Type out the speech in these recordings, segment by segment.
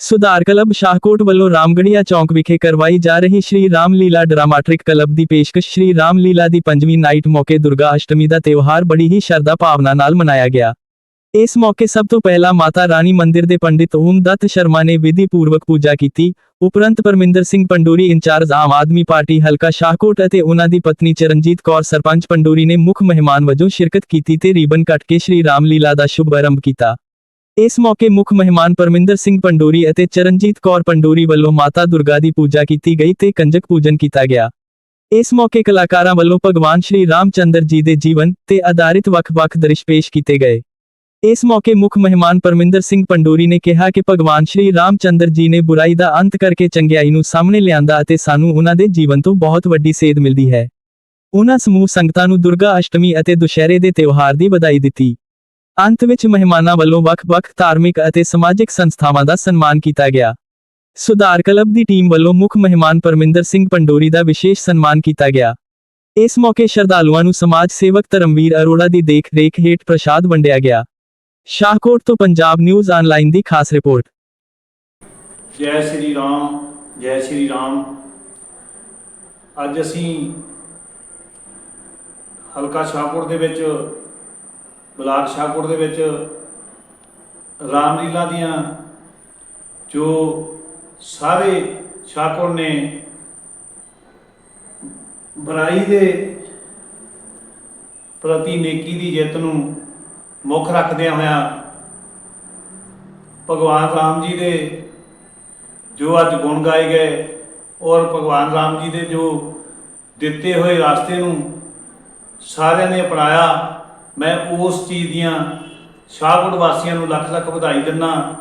ਸੁਧਾਰ ਕਲੱਬ ਸ਼ਾਹਕੋਟ ਵੱਲੋਂ ਰਾਮਗੜੀਆ ਚੌਂਕ ਵਿਖੇ ਕਰਵਾਈ ਜਾ ਰਹੀ ਸ਼੍ਰੀ ਰਾਮ ਲੀਲਾ ਡਰਾਮਾਟਿਕ ਕਲੱਬ ਦੀ ਪੇਸ਼ਕਸ਼ ਸ਼੍ਰੀ ਰਾਮ ਲੀਲਾ ਦੀ ਪੰਜਵੀਂ ਨਾਈਟ ਮੌਕੇ ਦੁਰਗਾ ਅਸ਼ਟਮੀ ਦਾ ਤਿਉਹਾਰ ਬੜੀ ਹੀ ਸ਼ਰਧਾ ਭਾਵਨਾ ਨਾਲ ਮਨਾਇਆ ਗਿਆ। ਇਸ ਮੌਕੇ ਸਭ ਤੋਂ ਪਹਿਲਾਂ ਮਾਤਾ ਰਾਣੀ ਮੰਦਿਰ ਦੇ ਪੰਡਿਤ ਓਮ ਦੱਤ ਸ਼ਰਮਾ ਨੇ ਵਿਧੀ ਪੂਰਵਕ ਪੂਜਾ ਕੀਤੀ। ਉਪਰੰਤ ਪਰਮਿੰਦਰ ਸਿੰਘ ਪੰਡੂਰੀ ਇੰਚਾਰਜ ਆਮ ਆਦਮੀ ਪਾਰਟੀ ਹਲਕਾ ਸ਼ਾਹਕੋਟ ਅਤੇ ਉਹਨਾਂ ਦੀ ਪਤਨੀ ਚਰਨਜੀਤ ਕੌਰ ਸਰਪੰਚ ਪੰਡੂਰੀ ਨੇ ਮੁੱਖ ਮਹਿਮਾਨ ਵਜੋਂ ਸ਼ਿਰਕਤ ਕੀਤੀ ਤੇ ਰੀਬਨ ਕੱਟ ਕੇ ਸ਼੍ਰੀ ਰਾਮ ਲੀਲਾ ਦਾ ਸ਼ੁਭ ਆਰੰਭ ਕੀਤਾ। ਇਸ ਮੌਕੇ ਮੁੱਖ ਮਹਿਮਾਨ ਪਰਮਿੰਦਰ ਸਿੰਘ ਪੰਡੂਰੀ ਅਤੇ ਚਰਨਜੀਤ ਕੌਰ ਪੰਡੂਰੀ ਵੱਲੋਂ ਮਾਤਾ ਦੁਰਗਾ ਦੀ ਪੂਜਾ ਕੀਤੀ ਗਈ ਤੇ ਕੰਜਕ ਪੂਜਨ ਕੀਤਾ ਗਿਆ। ਇਸ ਮੌਕੇ ਕਲਾਕਾਰਾਂ ਵੱਲੋਂ ਭਗਵਾਨ ਸ਼੍ਰੀ ਰਾਮਚੰਦਰ ਜੀ ਦੇ ਜੀਵਨ ਤੇ ਆਧਾਰਿਤ ਵੱਖ-ਵੱਖ ਦ੍ਰਿਸ਼ ਪੇਸ਼ ਕੀਤੇ ਗਏ। ਇਸ ਮੌਕੇ ਮੁੱਖ ਮਹਿਮਾਨ ਪਰਮਿੰਦਰ ਸਿੰਘ ਪੰਡੂਰੀ ਨੇ ਕਿਹਾ ਕਿ ਭਗਵਾਨ ਸ਼੍ਰੀ ਰਾਮਚੰਦਰ ਜੀ ਨੇ ਬੁਰਾਈ ਦਾ ਅੰਤ ਕਰਕੇ ਚੰਗਿਆਈ ਨੂੰ ਸਾਹਮਣੇ ਲਿਆਂਦਾ ਅਤੇ ਸਾਨੂੰ ਉਹਨਾਂ ਦੇ ਜੀਵਨ ਤੋਂ ਬਹੁਤ ਵੱਡੀ ਸੇਧ ਮਿਲਦੀ ਹੈ। ਉਹਨਾਂ ਸਮੂਹ ਸੰਗਤਾਂ ਨੂੰ ਦੁਰਗਾ ਅਸ਼ਟਮੀ ਅਤੇ ਦੁਸ਼ਹਿਰੇ ਦੇ ਤਿਉਹਾਰ ਦੀ ਵਧਾਈ ਦਿੱਤੀ। ਅੰਤ ਵਿੱਚ ਮਹਿਮਾਨਾਂ ਵੱਲੋਂ ਵੱਖ-ਵੱਖ ਧਾਰਮਿਕ ਅਤੇ ਸਮਾਜਿਕ ਸੰਸਥਾਵਾਂ ਦਾ ਸਨਮਾਨ ਕੀਤਾ ਗਿਆ। ਸੁਧਾਰ ਕਲੱਬ ਦੀ ਟੀਮ ਵੱਲੋਂ ਮੁੱਖ ਮਹਿਮਾਨ ਪਰਮਿੰਦਰ ਸਿੰਘ ਪੰਡੋਰੀ ਦਾ ਵਿਸ਼ੇਸ਼ ਸਨਮਾਨ ਕੀਤਾ ਗਿਆ। ਇਸ ਮੌਕੇ ਸ਼ਰਧਾਲੂਆਂ ਨੂੰ ਸਮਾਜ ਸੇਵਕ ਧਰਮਵੀਰ ਅਰੋੜਾ ਦੀ ਦੇਖ-ਰੇਖ ਹੇਠ ਪ੍ਰਸ਼ਾਦ ਵੰਡਿਆ ਗਿਆ। ਸ਼ਾਹਕੋਟ ਤੋਂ ਪੰਜਾਬ ਨਿਊਜ਼ ਆਨਲਾਈਨ ਦੀ ਖਾਸ ਰਿਪੋਰਟ। ਜੈ ਸ਼੍ਰੀ ਰਾਮ, ਜੈ ਸ਼੍ਰੀ ਰਾਮ। ਅੱਜ ਅਸੀਂ ਹਲਕਾ ਸ਼ਾਹਕੋਟ ਦੇ ਵਿੱਚ ਬਲਾਕ ਸ਼ਾਹਕੋਟ ਦੇ ਵਿੱਚ ਰਾਮਲੀਲਾ ਦੀਆਂ ਜੋ ਸਾਰੇ ਸ਼ਾਹਪੁਰ ਨੇ ਬੁਰਾਈ ਦੇ ਪ੍ਰਤੀ ਨੇਕੀ ਦੀ ਜਿੱਤ ਨੂੰ ਮੁੱਖ ਰੱਖਦਿਆਂ ਹੋਇਆਂ ਭਗਵਾਨ ਰਾਮ ਜੀ ਦੇ ਜੋ ਅੱਜ ਗੁਣ ਗਾਏ ਗਏ ਔਰ ਭਗਵਾਨ ਰਾਮ ਜੀ ਦੇ ਜੋ ਦਿੱਤੇ ਹੋਏ ਰਾਸਤੇ ਨੂੰ ਸਾਰਿਆਂ ਨੇ ਅਪਣਾਇਆ ਮੈਂ ਉਸ ਚੀਜ਼ ਦੀਆਂ ਸ਼ਾਹਕੋਟ ਵਾਸੀਆਂ ਨੂੰ ਲੱਖ ਲੱਖ ਵਧਾਈ ਦਿੰਦਾ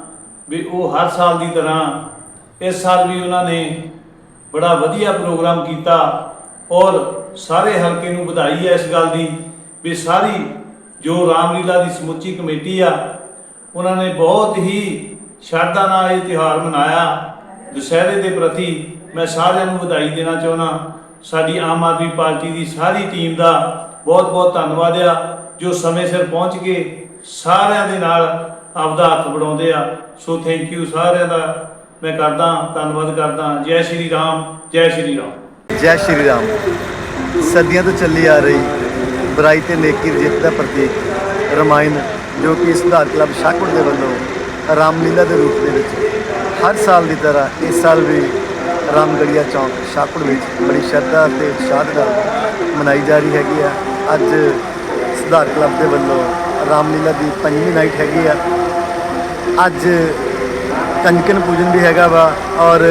ਵੀ ਉਹ ਹਰ ਸਾਲ ਦੀ ਤਰ੍ਹਾਂ ਇਸ ਸਾਲ ਵੀ ਉਹਨਾਂ ਨੇ ਬੜਾ ਵਧੀਆ ਪ੍ਰੋਗਰਾਮ ਕੀਤਾ ਔਰ ਸਾਰੇ ਹਲਕੇ ਨੂੰ ਵਧਾਈ ਹੈ ਇਸ ਗੱਲ ਦੀ ਵੀ ਸਾਰੀ ਜੋ ਰਾਮਲੀਲਾ ਦੀ ਸਮੁੱਚੀ ਕਮੇਟੀ ਆ, ਉਹਨਾਂ ਨੇ ਬਹੁਤ ਹੀ ਸ਼ਰਧਾ ਨਾਲ ਇਹ ਤਿਉਹਾਰ ਮਨਾਇਆ। ਦੁਸਹਿਰੇ ਦੇ ਪ੍ਰਤੀ ਮੈਂ ਸਾਰਿਆਂ ਨੂੰ ਵਧਾਈ ਦੇਣਾ ਚਾਹੁੰਦਾ। ਸਾਡੀ ਆਮ ਆਦਮੀ ਪਾਰਟੀ ਦੀ ਸਾਰੀ ਟੀਮ ਦਾ ਬਹੁਤ ਬਹੁਤ ਧੰਨਵਾਦ ਆ। ਜੋ ਸਮੇਂ ਸਿਰ ਪਹੁੰਚ ਕੇ ਸਾਰਿਆਂ ਦੇ ਨਾਲ ਆਪਦਾ ਹੱਥ ਵਡਾਉਂਦੇ ਆ। ਸੋ ਥੈਂਕ ਯੂ ਸਾਰਿਆਂ ਦਾ। ਮੈਂ ਕਰਦਾ, ਧੰਨਵਾਦ ਕਰਦਾ। ਜੈ ਸ਼੍ਰੀ ਰਾਮ, ਜੈ ਸ਼੍ਰੀ ਰਾਮ। ਜੈ ਸ਼੍ਰੀ ਰਾਮ। ਸਦੀਆਂ ਤੋਂ ਚੱਲੀ ਆ ਰਹੀ ਬੁਰਾਈ ਤੇ ਨੇਕੀ ਦੀ ਜਿੱਤ ਦਾ ਪ੍ਰਤੀਕ ਰਮਾਇਣ, ਜੋ ਕਿ ਸੁਧਾਰ ਕਲੱਬ ਸ਼ਾਹਕੋਟ ਦੇ ਵੱਲੋਂ ਰਾਮਲੀਲਾ ਦੇ ਰੂਪ ਦੇ ਵਿੱਚ ਹਰ ਸਾਲ ਦੀ ਤਰ੍ਹਾਂ ਇਸ ਸਾਲ ਵੀ ਰਾਮਗੜੀਆ ਚੌਂਕ ਸ਼ਾਹਕੋਟ ਵਿੱਚ ਬੜੀ ਸ਼ਰਧਾ ਤੇ ਉਤਸ਼ਾਹ ਨਾਲ ਮਨਾਈ ਜਾ ਰਹੀ ਹੈਗੀ ਆ। ਅੱਜ ਸੁਧਾਰ ਕਲੱਬ ਦੇ ਵੱਲੋਂ ਰਾਮਲੀਲਾ ਦੀ ਪੰਜਵੀਂ ਨਾਈਟ ਹੈਗੀ ਆ। ਅੱਜ ਕੰਜਕਨ ਪੂਜਨ ਵੀ ਹੈਗਾ ਵਾ ਔਰ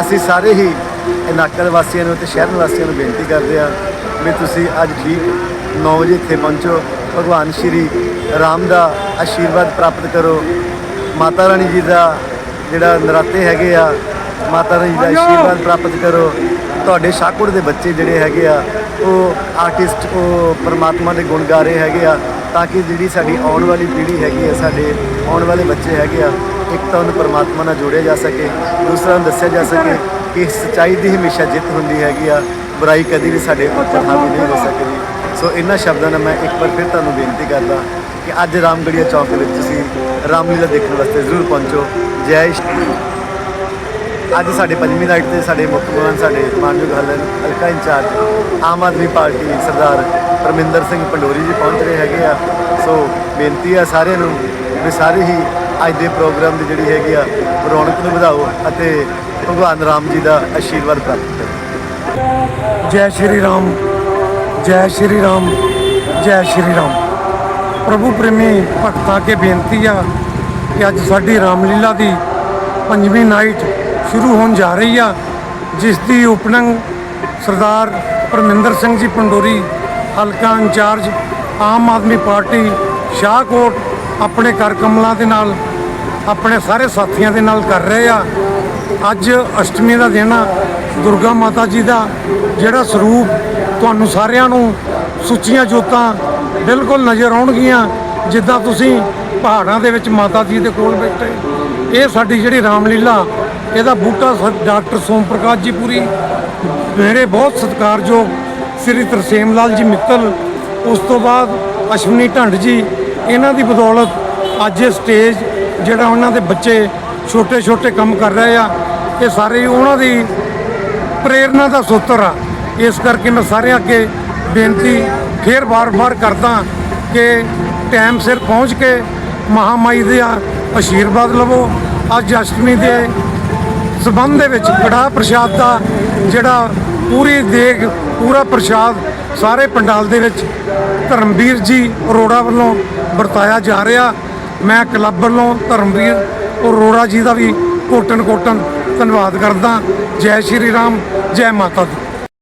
ਅਸੀਂ ਸਾਰੇ ਹੀ ਇਲਾਕਾ ਵਾਸੀਆਂ ਨੂੰ ਤੇ ਸ਼ਹਿਰ ਨਿਵਾਸੀਆਂ ਨੂੰ ਬੇਨਤੀ ਕਰਦੇ ਆ ਵੀ ਤੁਸੀਂ ਅੱਜ ਠੀਕ 9 ਵਜੇ ਇੱਥੇ ਪਹੁੰਚੋ। ਭਗਵਾਨ ਸ਼੍ਰੀ ਰਾਮ ਦਾ ਆਸ਼ੀਰਵਾਦ ਪ੍ਰਾਪਤ ਕਰੋ। ਮਾਤਾ ਰਾਣੀ ਜੀ ਦਾ ਜਿਹੜਾ ਨਰਾਤੇ ਹੈਗੇ ਆ ਮਾਤਾ ਰਾਣੀ ਦਾ ਆਸ਼ੀਰਵਾਦ ਪ੍ਰਾਪਤ ਕਰੋ। ਤੁਹਾਡੇ ਸ਼ਾਹਕੋਟ ਦੇ ਬੱਚੇ ਜਿਹੜੇ ਹੈਗੇ ਆ ਉਹ ਆਰਟਿਸਟ ਉਹ ਪਰਮਾਤਮਾ ਦੇ ਗੁਣ ਗਾ ਰਹੇ ਹੈਗੇ ਆ, ਤਾਂ ਕਿ ਜਿਹੜੀ ਸਾਡੀ ਆਉਣ ਵਾਲੀ ਪੀੜ੍ਹੀ ਹੈਗੀ ਆ, ਸਾਡੇ ਆਉਣ ਵਾਲੇ ਬੱਚੇ ਹੈਗੇ ਆ, ਇੱਕ ਤਾਂ ਉਹਨੂੰ ਪਰਮਾਤਮਾ ਨਾਲ ਜੋੜਿਆ ਜਾ ਸਕੇ, ਦੂਸਰਾ ਨੂੰ ਦੱਸਿਆ ਜਾ ਸਕੇ ਕਿ ਸੱਚਾਈ ਦੀ ਹਮੇਸ਼ਾ ਜਿੱਤ ਹੁੰਦੀ ਹੈਗੀ ਆ, ਬੁਰਾਈ ਕਦੀ ਵੀ ਸਾਡੇ ਉੱਪਰ ਹਾਵੀ ਨਹੀਂ ਹੋ ਸਕਦੀ। ਸੋ ਇਹਨਾਂ ਸ਼ਬਦਾਂ ਨਾਲ ਮੈਂ ਇੱਕ ਵਾਰ ਫਿਰ ਤੁਹਾਨੂੰ ਬੇਨਤੀ ਕਰਦਾ ਕਿ ਅੱਜ ਰਾਮਗੜੀਆ ਚੌਕ ਦੇ ਵਿੱਚ ਤੁਸੀਂ ਰਾਮਲੀਲਾ ਦੇਖਣ ਵਾਸਤੇ ਜ਼ਰੂਰ ਪਹੁੰਚੋ। ਜੈ ਸ਼੍ਰੀ ਅੱਜ ਸਾਡੇ ਪੰਜਵੀਂ ਨਾਈਟ ਤੇ ਸਾਡੇ ਮੁੱਖ ਮਹਿਮਾਨ ਸਾਡੇ ਮਾਨਯੋਗ ਹਲਨ ਹਲਕਾ ਇੰਚਾਰਜ ਆਮ ਆਦਮੀ ਪਾਰਟੀ ਸਰਦਾਰ ਪਰਮਿੰਦਰ ਸਿੰਘ ਪੰਡੋਰੀ ਜੀ ਪਹੁੰਚ ਰਹੇ ਹੈਗੇ ਆ। ਸੋ ਬੇਨਤੀ ਆ ਸਾਰਿਆਂ ਨੂੰ ਵੀ ਸਾਰੇ ਹੀ ਅੱਜ ਦੇ ਪ੍ਰੋਗਰਾਮ ਦੀ ਜਿਹੜੀ ਹੈਗੀ ਆ, ਰੌਣਕ ਨੂੰ ਵਧਾਓ ਅਤੇ ਭਗਵਾਨ ਰਾਮ ਜੀ ਦਾ ਆਸ਼ੀਰਵਾਦ ਪ੍ਰਾਪਤ ਕਰੋ। ਜੈ ਸ਼੍ਰੀ ਰਾਮ, ਜੈ ਸ਼੍ਰੀ ਰਾਮ, ਜੈ ਸ਼੍ਰੀ ਰਾਮ। ਪ੍ਰਭੂ ਪ੍ਰੇਮੀ ਭਗਤਾਂ ਕੇ ਬੇਨਤੀ ਆ ਕਿ ਅੱਜ ਸਾਡੀ ਰਾਮਲੀਲਾ ਦੀ ਪੰਜਵੀਂ ਨਾਈਟ ਸ਼ੁਰੂ ਹੋਣ ਜਾ ਰਹੀ ਆ, ਜਿਸ ਦੀ ਓਪਨਿੰਗ ਸਰਦਾਰ ਪਰਮਿੰਦਰ ਸਿੰਘ ਜੀ ਪੰਡੋਰੀ, ਹਲਕਾ ਇੰਚਾਰਜ ਆਮ ਆਦਮੀ ਪਾਰਟੀ ਸ਼ਾਹਕੋਟ ਆਪਣੇ ਕਰ ਕਮਲਾਂ ਦੇ ਨਾਲ, ਆਪਣੇ ਸਾਰੇ ਸਾਥੀਆਂ ਦੇ ਨਾਲ ਕਰ ਰਹੇ ਆ। ਅੱਜ ਅਸ਼ਟਮੀ ਦਾ ਦਿਨ ਆ, ਦੁਰਗਾ ਮਾਤਾ ਜੀ ਦਾ ਜਿਹੜਾ ਸਰੂਪ ਤੁਹਾਨੂੰ ਸਾਰਿਆਂ ਨੂੰ ਸੁੱਚੀਆਂ ਜੋਤਾਂ ਬਿਲਕੁਲ ਨਜ਼ਰ ਆਉਣਗੀਆਂ, ਜਿੱਦਾਂ ਤੁਸੀਂ ਪਹਾੜਾਂ ਦੇ ਵਿੱਚ ਮਾਤਾ ਜੀ ਦੇ ਕੋਲ ਬੈਠੇ। ਇਹ ਸਾਡੀ ਜਿਹੜੀ ਰਾਮਲੀਲਾ ਇਹਦਾ ਬੂਟਾ ਸ- ਡਾਕਟਰ ਸੋਮ ਪ੍ਰਕਾਸ਼ ਜੀ ਪੂਰੀ, ਮੇਰੇ ਬਹੁਤ ਸਤਿਕਾਰਯੋਗ ਸ੍ਰੀ ਤਰਸੇਮ ਲਾਲ ਜੀ ਮਿੱਤਲ, ਉਸ ਤੋਂ ਬਾਅਦ ਅਸ਼ਵਨੀ ਢੰਡ ਜੀ, ਇਹਨਾਂ ਦੀ ਬਦੌਲਤ ਅੱਜ ਇਹ ਸਟੇਜ ਜਿਹੜਾ ਉਹਨਾਂ ਦੇ ਬੱਚੇ ਛੋਟੇ ਛੋਟੇ ਕੰਮ ਕਰ ਰਹੇ ਆ, ਇਹ ਸਾਰੇ ਉਹਨਾਂ ਦੀ ਪ੍ਰੇਰਣਾ ਦਾ ਸੂਤਰ ਆ। ਇਸ ਕਰਕੇ ਮੈਂ ਸਾਰਿਆਂ ਅੱਗੇ ਬੇਨਤੀ ਫੇਰ ਵਾਰ-ਵਾਰ ਕਰਦਾ ਕਿ ਟਾਈਮ ਸਿਰ ਪਹੁੰਚ ਕੇ ਮਹਾਮਾਈ ਦੇ ਆਸ਼ੀਰਵਾਦ ਲਵੋ। ਅੱਜ ਅਸ਼ਟਮੀ ਦੇ ਸਬੰਧ ਦੇ ਵਿੱਚ ਕੜਾਹ ਪ੍ਰਸ਼ਾਦ ਦਾ ਜਿਹੜਾ ਪੂਰੀ ਦੇਗ, ਪੂਰਾ ਪ੍ਰਸ਼ਾਦ ਸਾਰੇ ਪੰਡਾਲ ਦੇ ਵਿੱਚ ਧਰਮਵੀਰ ਜੀ ਅਰੋੜਾ ਵੱਲੋਂ ਵਰਤਾਇਆ ਜਾ ਰਿਹਾ। ਮੈਂ ਕਲੱਬ ਵੱਲੋਂ ਧਰਮਵੀਰ ਅਰੋੜਾ ਜੀ ਦਾ ਵੀ ਕੋਟਨ ਕੋਟਨ ਧੰਨਵਾਦ ਕਰਦਾ। ਜੈ ਸ਼੍ਰੀ ਰਾਮ, ਜੈ ਮਾਤਾ ਦੀ।